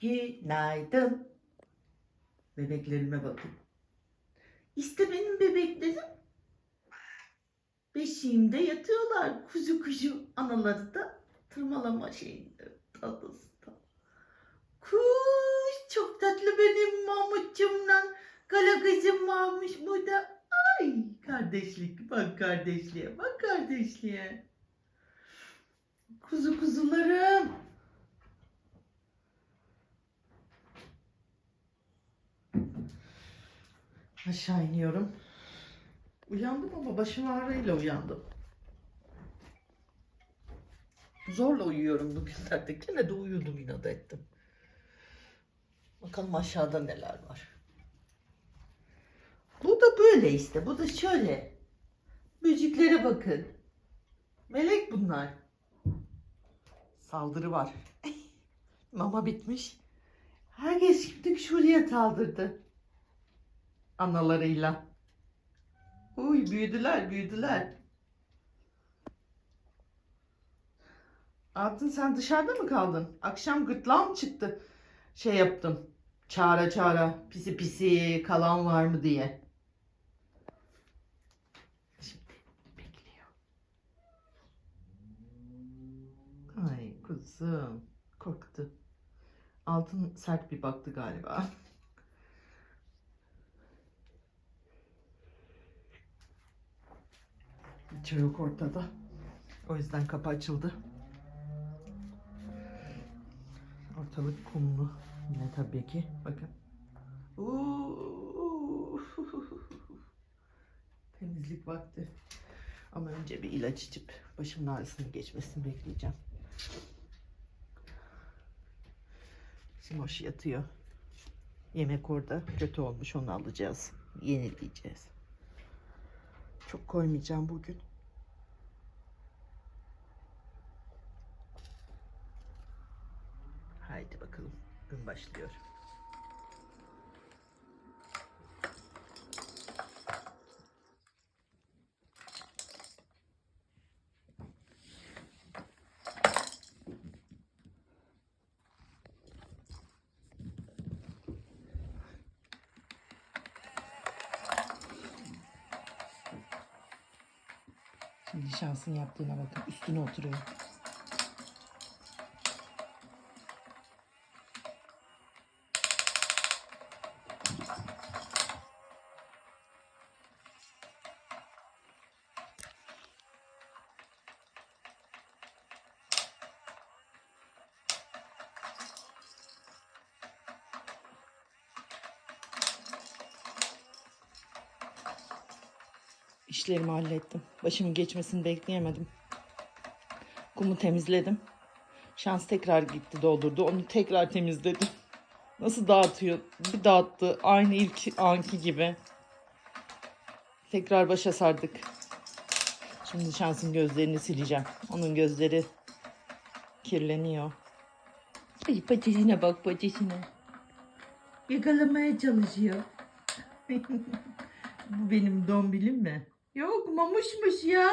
Günaydın. Bebeklerime bakın. İşte benim bebeklerim. Beşiğimde yatıyorlar kuzu kuzu. Anaları da tırmalama şeyinde adasında. Kuş çok tatlı benim Mahmutcumla. Kala kızım varmış burada. Ay kardeşlik bak kardeşliğe bak kardeşliğe. Kuzu kuzularım. Aşağı iniyorum. Uyandım ama başım ağrıyla uyandım. Zorla uyuyorum bugünlerde. Gene de uyudum inat ettim. Bakalım aşağıda neler var. Bu da böyle işte. Bu da şöyle. Böceklere bakın. Melek bunlar. Saldırı var. Mama bitmiş. Herkes şimdi şuraya saldırdı. Analarıyla. Uy büyüdüler büyüdüler. Altın sen dışarıda mı kaldın? Akşam gırtlağım çıktı. Şey yaptım. Çağıra çağıra pisi pisi kalan var mı diye. Şimdi bekliyor. Ay kuzum korktu. Altın sert bir baktı galiba. Hiç yok ortada. O yüzden kapı açıldı. Ortalık kumlu. Yine tabii ki. Bakın. Temizlik vakti. Ama önce bir ilaç içip başımın ağrısının geçmesini bekleyeceğim. Simoş yatıyor. Yemek orada. Kötü olmuş onu alacağız. Yenileyeceğiz. Çok koymayacağım bugün. Haydi bakalım. Gün başlıyor. Şimdi şansın yaptığına bakın. Üstüne oturuyor. İşlerimi hallettim. Başımın geçmesini bekleyemedim. Kumu temizledim. Şans tekrar gitti doldurdu. Onu tekrar temizledim. Nasıl dağıtıyor? Bir dağıttı. Aynı ilk anki gibi. Tekrar başa sardık. Şimdi şansın gözlerini sileceğim. Onun gözleri kirleniyor. Ay paçesine bak paçesine. Yakalamaya çalışıyor. Bu benim dombilim mi? Yok mamuşmuş ya.